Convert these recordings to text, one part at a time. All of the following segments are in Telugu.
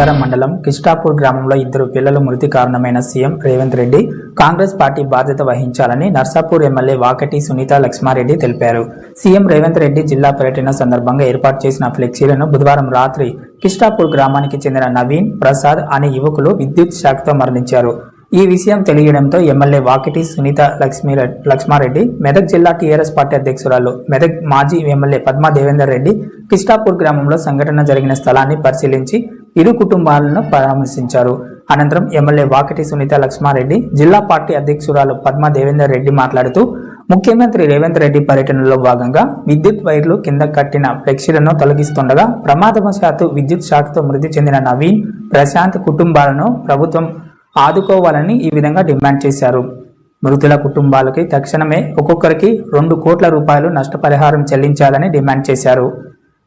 పోచారం మండలం కిష్టాపూర్ గ్రామంలో ఇద్దరు పిల్లలు మృతి కారణమైన సీఎం రేవంత్ రెడ్డి కాంగ్రెస్ పార్టీ బాధ్యత వహించాలని నర్సాపూర్ ఎమ్మెల్యే వాకటి సునీత లక్ష్మారెడ్డి తెలిపారు. సీఎం రేవంత్ రెడ్డి జిల్లా పర్యటన సందర్భంగా ఏర్పాటు చేసిన ఫ్లెక్సీలను బుధవారం రాత్రి కిష్టాపూర్ గ్రామానికి చెందిన నవీన్ ప్రసాద్ అనే యువకులు విద్యుత్ శాఖతో మరణించారు. ఈ విషయం తెలియడంతో ఎమ్మెల్యే వాకిటి సునీత లక్ష్మీ లక్ష్మారెడ్డి మెదక్ జిల్లా టీఆర్ఎస్ పార్టీ అధ్యక్షురాలు మెదక్ మాజీ ఎమ్మెల్యే పద్మా దేవేందర్ రెడ్డి కిష్టాపూర్ గ్రామంలో సంఘటన జరిగిన స్థలాన్ని పరిశీలించి ఇరు కుటుంబాలను పరామర్శించారు. అనంతరం ఎమ్మెల్యే వాకిటి సునీత లక్ష్మారెడ్డి జిల్లా పార్టీ అధ్యక్షురాలు పద్మ దేవేందర్ రెడ్డి మాట్లాడుతూ ముఖ్యమంత్రి రేవంత్ రెడ్డి పర్యటనలో భాగంగా విద్యుత్ వైర్లు కింద కట్టిన ఫ్లెక్సీలను తొలగిస్తుండగా ప్రమాదవశాత్తు విద్యుత్ షాక్తో మృతి చెందిన నవీన్ ప్రశాంత్ కుటుంబాలను ప్రభుత్వం ఆదుకోవాలని ఈ విధంగా డిమాండ్ చేశారు. మృతుల కుటుంబాలకి తక్షణమే ఒక్కొక్కరికి రెండు కోట్ల రూపాయలు నష్టపరిహారం చెల్లించాలని డిమాండ్ చేశారు.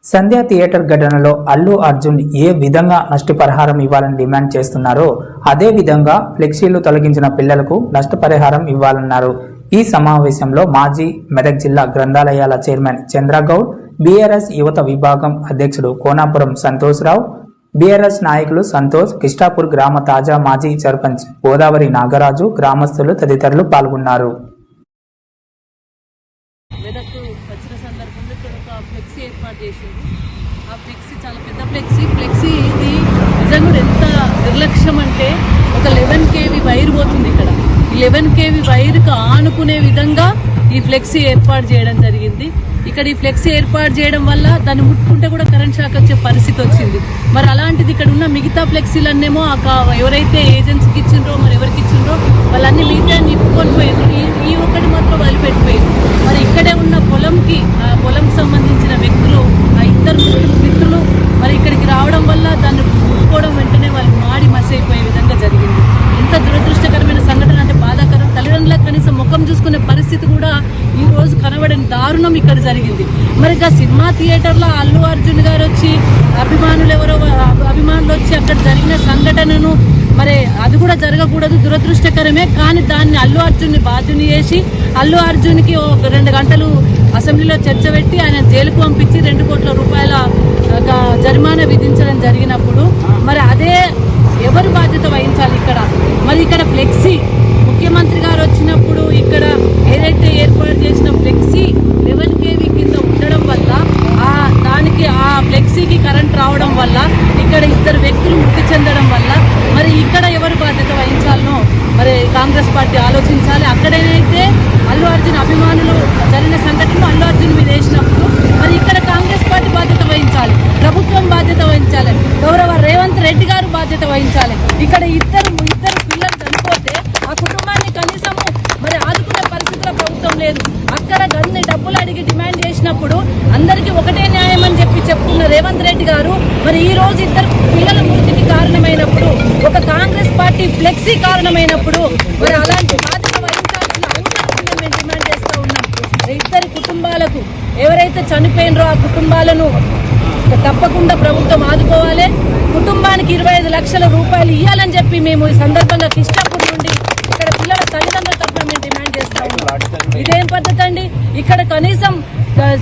సంధ్యా థియేటర్ ఘటనలో అల్లు అర్జున్ ఏ విధంగా నష్టపరిహారం ఇవ్వాలని డిమాండ్ చేస్తున్నారో అదే విధంగా ఫ్లెక్సీలు తొలగించిన పిల్లలకు నష్టపరిహారం ఇవ్వాలన్నారు. ఈ సమావేశంలో మాజీ మెదక్ జిల్లా గ్రంథాలయాల చైర్మన్ చంద్రగౌడ్ బీఆర్ఎస్ యువత విభాగం అధ్యక్షుడు కోనాపురం సంతోష్రావు బీఆర్ఎస్ నాయకులు సంతోష్ కిష్టాపూర్ గ్రామ తాజా మాజీ సర్పంచ్ గోదావరి నాగరాజు గ్రామస్తులు తదితరులు పాల్గొన్నారు మెదక్ వచ్చిన సందర్భంలో ఇక్కడ ఒక ఫ్లెక్సీ ఏర్పాటు చేసింది ఆ ఫ్లెక్సీ చాలా పెద్ద ఫ్లెక్సీ. ఫ్లెక్సీ ఇది నిజంగా కూడా ఎంత నిర్లక్ష్యం అంటే ఒక లెవెన్ కేవీ వైర్ పోతుంది ఇక్కడ. ఈ లెవెన్ కేవి వైర్కి ఆనుకునే విధంగా ఈ ఫ్లెక్సీ ఏర్పాటు చేయడం జరిగింది. ఇక్కడ ఈ ఫ్లెక్సీ ఏర్పాటు చేయడం వల్ల దాన్ని ముట్టుకుంటే కూడా కరెంట్ షాక్ వచ్చే పరిస్థితి వచ్చింది. మరి అలాంటిది ఇక్కడ ఉన్న మిగతా ఫ్లెక్సీలన్నేమో ఎవరైతే ఏజెన్సీకి ఇచ్చిండ్రో మరి ఎవరికి ఇచ్చిండ్రో వాళ్ళన్నీ మిగతా నిప్పుకొని పోయిండ్రు ఈ ఈ ఒక్కటి మాత్రం వదిలిపెట్టిపోయింది మరి ఇక్కడే ఉన్న పొలంకి ఆ పొలంకి సంబంధించిన వ్యక్తులు ఆ ఇద్దరు మిత్రులు మిత్రులు మరి ఇక్కడికి రావడం వల్ల దాన్ని ముట్టుకోవడం వెంటనే వాళ్ళు మాడి మసైపోయే విధంగా జరిగింది ఎంత దురదృష్టకరమైన సంఘటన అంటే బాధాకరం తల్లిదండ్రులకు కనీసం ముఖం చూసుకునే పరిస్థితి కూడా ఈ రోజు కనబడిన దారుణం ఇక్కడ జరిగింది. మరి ఇక సినిమా థియేటర్లో అల్లు అర్జున్ గారు వచ్చి అభిమానులు ఎవరో అభిమానులు వచ్చి అక్కడ జరిగిన సంఘటనను మరి అది కూడా జరగకూడదు దురదృష్టకరమే. కానీ దాన్ని అల్లు అర్జున్ని బాధ్యుని చేసి అల్లు అర్జున్కి ఒక రెండు గంటలు అసెంబ్లీలో చర్చ పెట్టి ఆయన జైలుకు పంపించి రెండు కోట్ల రూపాయల ఒక జరిమానా విధించడం జరిగినప్పుడు మరి అదే ఎవరు బాధ్యత వహించాలి ఇక్కడ మరి ఇక్కడ ఫ్లెక్సీ ముఖ్యమంత్రి గారు వచ్చినప్పుడు ఇక్కడ ఏదైతే ఏర్పాటు చేసిన ఫ్లెక్సీ లెవెన్ కేవీ కింద ఉండడం వల్ల ఆ దానికి ఆ కావడం రావడం వల్ల ఇక్కడ ఇద్దరు వ్యక్తులు మృతి చెందడం వల్ల మరి ఇక్కడ ఎవరు బాధ్యత వహించాలనో మరి కాంగ్రెస్ పార్టీ ఆలోచించాలి. అక్కడేనైతే అల్లు అర్జున్ అభిమానులు జరిగిన సంఘటనలు అల్లు అర్జున్ మీద వేసినప్పుడు మరి ఇక్కడ కాంగ్రెస్ మరి ఈ రోజు ఇద్దరు పిల్లల మృతికి కారణమైనప్పుడు ఒక కాంగ్రెస్ పార్టీ ఫ్లెక్సీ కారణమైనప్పుడు మరి అలాంటి బాధ్యత వహించాల్సిన అవసరం ఉందని మేము డిమాండ్ చేస్తూ ఉన్నాం. ఇద్దరి కుటుంబాలకు ఎవరైతే చనిపోయినరో ఆ కుటుంబాలను తప్పకుండా ప్రభుత్వం ఆదుకోవాలి. కుటుంబానికి ఇరవై ఐదు లక్షల రూపాయలు ఇవ్వాలని చెప్పి మేము ఈ సందర్భంగా కిష్టాపూర్ నుండి ఇక్కడ పిల్లల తల్లిదండ్రుల తరఫున మేము డిమాండ్ చేస్తా ఉన్నాం ఇదేం పద్ధతి అండి? ఇక్కడ కనీసం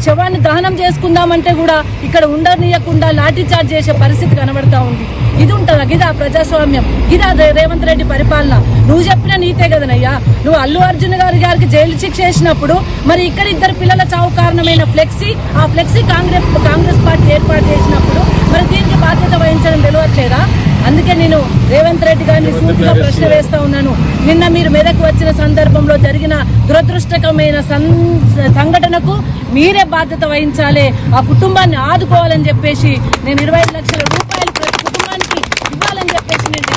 శవాన్ని దహనం చేసుకుందామంటే కూడా ఇక్కడ ఉండనీయకుండా లాఠీ చార్జ్ చేసే పరిస్థితి కనబడతా ఉంది. ఇది ఉంటుందా? గిదా ప్రజాస్వామ్యం. గిదా రేవంత్ రెడ్డి పరిపాలన. నువ్వు చెప్పిన నీతే కదనయ్యా. నువ్వు అల్లు అర్జున్ గారి గారికి జైలు శిక్ష వేసినప్పుడు మరి ఇక్కడ ఇద్దరు పిల్లల చావు కారణమైన ఫ్లెక్సీ ఆ ఫ్లెక్సీ కాంగ్రెస్ కాంగ్రెస్ పార్టీ ఏర్పాటు చేసినప్పుడు మరి దీనికి బాధ్యత వహించడం తెలియట్లేదా? అందుకే నేను రేవంత్ రెడ్డి గారిని సూటిగా ప్రశ్న వేస్తా ఉన్నాను. నిన్న మీరు మెదకు వచ్చిన సందర్భంలో జరిగిన దురదృష్టకమైన సంఘటనకు మీరే బాధ్యత వహించాలి. ఆ కుటుంబాన్ని ఆదుకోవాలని చెప్పేసి నేను ఇరవై లక్షల రూపాయలు ప్రతి కుటుంబానికి ఇవ్వాలని చెప్పేసి నేను